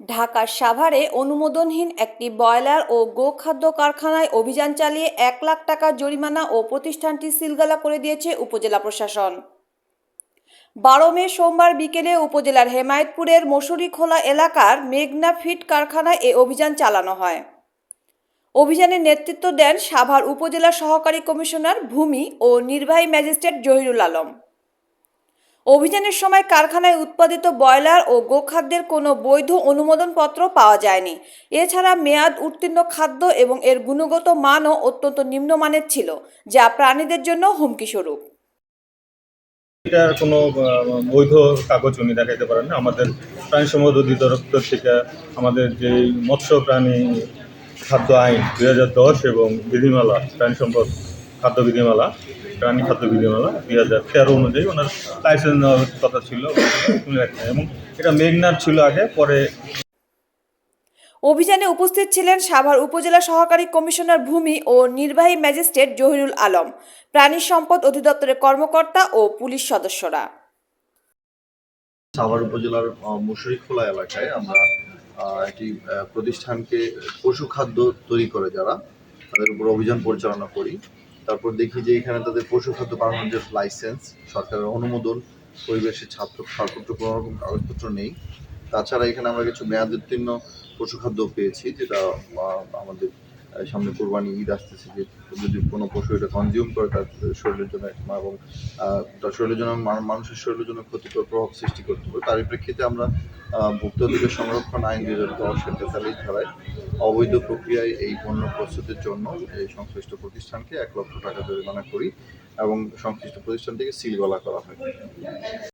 ঢাকার সাভারে অনুমোদনহীন একটি ব্রয়লার ও গোখাদ্য কারখানায় অভিযান চালিয়ে এক লাখ টাকা জরিমানা ও প্রতিষ্ঠানটি সিলগালা করে দিয়েছে উপজেলা প্রশাসন। বারো মে সোমবার বিকেলে উপজেলার হেমায়তপুরের মশুরিখোলা এলাকার মেঘনা ফিট কারখানায় এ অভিযান চালানো হয়। অভিযানে নেতৃত্ব দেন সাভার উপজেলা সহকারী কমিশনার ভূমি ও নির্বাহী ম্যাজিস্ট্রেট জহিরুল আলম। অভিযানের সময় কারখানায় উৎপাদিত ব্রয়লার ও গোখাদ্যের কোনো বৈধ অনুমোদনপত্র পাওয়া যায়নি। এছাড়া মেয়াদ উত্তীর্ণ খাদ্য এবং এর গুণগত মানও অত্যন্ত নিম্নমানের ছিল, যা প্রাণীদের জন্য হুমকিস্বরূপ এটার কোনো বৈধ কাগজ উনি দেখাইতে পারেন না। আমাদের প্রাণী সম্পদ অধিদপ্তর থেকে আমাদের যে মৎস্য প্রাণী খাদ্য আইন দুই হাজার দশ এবং বিধিমালা প্রাণী সম্পদ খাদ্য বিধিমালা প্রাণী খাদ্য বিধিমালা দুই হাজার তেরো অনুযায়ী ওনার লাইসেন্স নেওয়ার কথা ছিল। এবং এটা মেঘনার ছিল আগে পরে অভিযানে উপস্থিত ছিলেন সাভার উপজেলা সহকারী কমিশনার ভূমি ও নির্বাহী ম্যাজিস্ট্রেট জহিরুল আলম প্রাণী সম্পদ অধিদপ্তরের কর্মকর্তা ও পুলিশ সদস্যরা। সাভার উপজেলার আহ, মুশরিখোলা এলাকায় আমরা আহ, একটি প্রতিষ্ঠানকে পশু খাদ্য তৈরি করে যারা তাদের উপর অভিযান পরিচালনা করি। তারপর দেখি যে এখানে তাদের পশু খাদ্য বানানোর যে লাইসেন্স সরকারের অনুমোদন, পরিবেশের ছাত্র, ছাড়পত্র কোনো রকম কাগজপত্র নেই। তাছাড়া এখানে আমরা কিছু মেয়াদ উত্তীর্ণ পশু খাদ্য পেয়েছি, যেটা আমাদের সামনে কোরবানি ঈদ আসতেছে, যে যদি কোনো পশু এটা কনজিউম করে, তার শরীরের জন্য এবং তার শরীরের জন্য, মানুষের শরীরের জন্য ক্ষতিকর প্রভাব সৃষ্টি করতে পারে। তার প্রেক্ষিতে আমরা আহ, ভুক্তভোগীদের সংরক্ষণ আইন দুই হাজার দশের তেতাল্লিশ ধারায় অবৈধ প্রক্রিয়ায় এই পণ্য প্রস্তুতের জন্য এই সংশ্লিষ্ট প্রতিষ্ঠানকে এক লক্ষ টাকা জরিমানা করি এবং সংশ্লিষ্ট প্রতিষ্ঠানটিকে সিলগলা করা হয়।